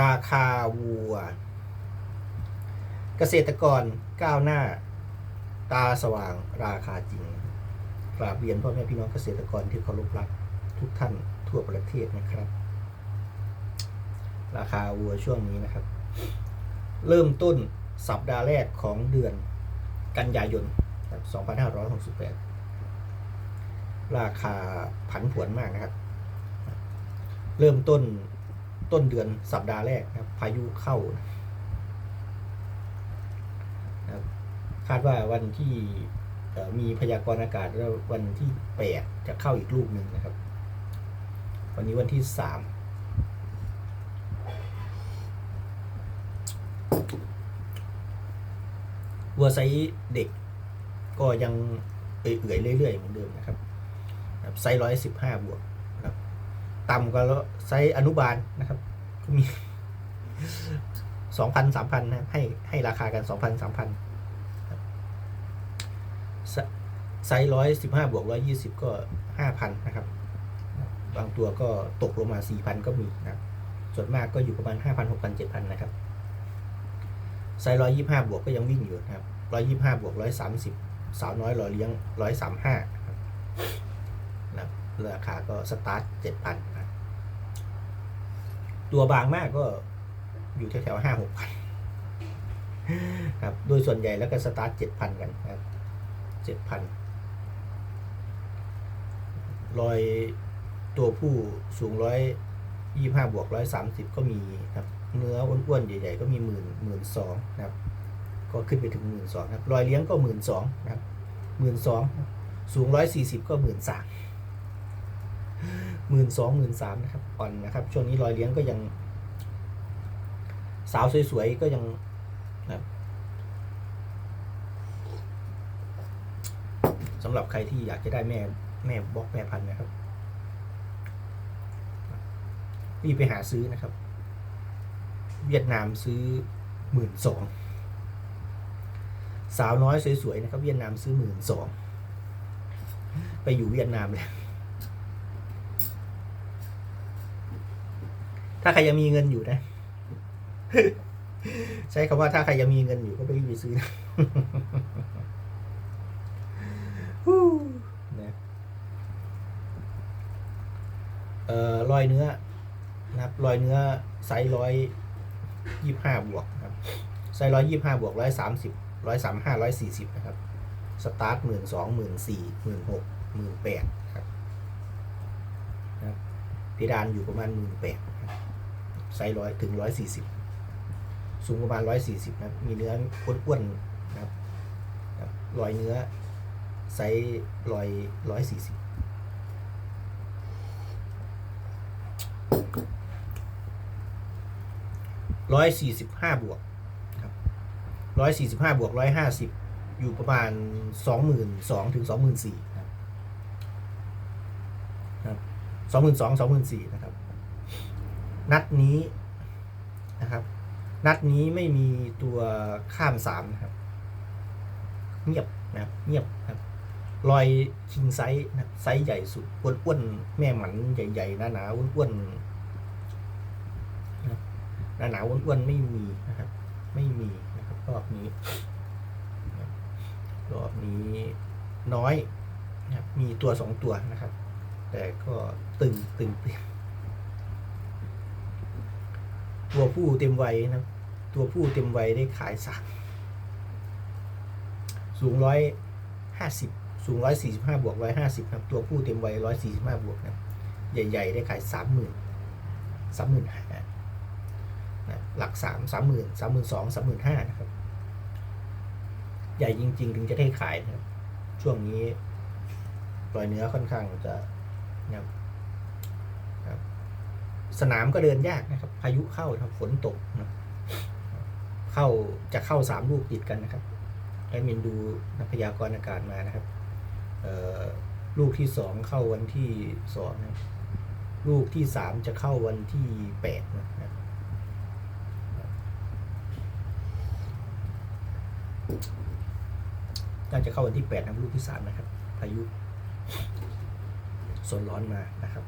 ราคาวัว เกษตรกรก้าวหน้า ตาสว่างราคาจริงกราบเรียนพ่อแม่พี่น้องเกษตรกรที่เคารพรักทุกท่านทั่วประเทศนะครับ ราคาวัวช่วงนี้นะครับ เริ่มต้นสัปดาห์แรกของเดือนกันยายนครับ2568 ราคาผันผวนมากนะครับ เริ่มต้น ต้นเดือนสัปดาห์แรกนะครับพายุเข้านะครับคาดว่าวันที่มีพยากรณ์อากาศแล้ววันที่แปดจะเข้าอีกลูกหนึ่งนะครับ วันนี้วันที่สามวัวไซเด็กก็ยังเอื่อยๆเรื่อยๆเหมือนเดิมนะครับไซร้อยสิบห้าบวก ต่ำกว่าไซส์อนุบาลนะครับก็มีสองพันสามพันนะให้ให้ราคากันสองพันสามพันไซส์ร้อยสิบห้าบวกร้อยี่สิบก็ห้าพันนะครับ บางตัวก็ตกลงมาสี่พันก็มีนะครับส่วนมากก็อยู่ประมาณห้าพันหกพันเจ็ดพันนะครับไซส์ร้อยยี่ห้าบวกก็ยังวิ่งอยู่นะครับร้อยยี่ห้าบวกร้อยสามสิบสาวน้อยรอเลี้ยงร้อยสามห้านะครับราคาก็สตาร์ทเจ็ดพันนะ ตัวบางมากก็อยู่แถวๆห้าหกพันครับ โดยส่วนใหญ่แล้วก็สตาร์ทเจ็ดพันกันนะครับเจ็ดพันรอยตัวผู้สูงร้อยยี่ห้าบวกร้อยสามสิบก็มีครับ เนื้ออ้วนๆใหญ่ ๆ ก็มีหมื่นหมื่นสองนะครับ ก็ขึ้นไปถึงหมื่นสองครับ รอยเลี้ยงก็หมื่นสองนะครับหมื่นสองสูงร้อยสี่สิบก็หมื่นสาม หมื่นสองหมื่นสามนะครับอ่อนนะครับ ช่วงนี้รอยเลี้ยงก็ยัง สาวสวยๆก็ยังนะสำหรับใครที่อยากจะได้แม่แม่บล็อกแม่พันธุ์นะครับรีบไปหาซื้อนะครับ เวียดนามซื้อหมื่นสองสาวน้อยสวยๆนะครับ เวียดนามซื้อหมื่นสองไปอยู่เวียดนามแล้ว ถ้าใครยังมีเงินอยู่นะ ใช้คำว่าถ้าใครยังมีเงินอยู่ก็ไปรีบไปซื้อนะนะเอ่อรอยเนื้อนะครับรอยเนื้อไซส์ร้อยยี่ห้าบวกนะครับไซส์ร้อยยี่ห้าบวกร้อยสามสิบร้อยสามห้าร้อยสี่สิบนะครับ สตาร์ทหมื่นสองหมื่นสี่หมื่นหกหมื่นแปดครับนะครับเพดานอยู่ประมาณหมื่นแปด ไซส์ร้อยถึงร้อยสี่สิบสูงประมาณร้อยสี่สิบนะมีเนื้ออ้วนๆนะครับรอยเนื้อไซส์ร้อยร้อยสี่สิบร้อยสี่สิบห้าบวกร้อยสี่สิบห้าบวกร้อยห้าสิบอยู่ประมาณสองหมื่นสองถึงสองหมื่นสี่ครับสองหมื่นสองสองหมื่นสี่นะครับ นัดนี้นะครับ นัดนี้ไม่มีตัวข้ามสามนะครับ เงียบนะครับ เงียบครับรอยคิงไซส์นะไซส์ใหญ่สุดอ้วนๆแม่หมันใหญ่ๆหนาๆอ้วนๆนะหนาๆอ้วนๆไม่มีนะครับ ไม่มีนะครับรอบนี้รอบนี้น้อยนะครับมีตัวสองตัวนะครับ แต่ก็ตึงตึงตึง ตัวผู้เต็มวัยนะตัวผู้เต็มวัยได้ขายสามสูงร้อยห้าสิบสูงร้อยสี่สิบห้าบวกร้อยห้าสิบครับ ตัวผู้เต็มวัยร้อยสี่สิบห้าบวกนะใหญ่ ๆ ได้ขายสามหมื่นสามหมื่นห้านะหลักสามสามหมื่นสามหมื่นสองสามหมื่นห้านะครับ ใหญ่จริง ๆ ถึงจะได้ขายนะครับ ช่วงนี้รอยเนื้อค่อนข้างจะนะครับครับ สนามก็เดินยากนะครับ พายุเข้านะครับฝนตกนะเข้าจะเข้าสามลูกติดกันนะครับแอดมินดูนักพยากรณ์อากาศมานะครับลูกที่สองเข้าวันที่สองนะลูกที่สามจะเข้าวันที่แปดนะครับน่าจะเข้าวันที่แปดนะลูกที่สามนะครับ พายุโซนร้อนมานะครับ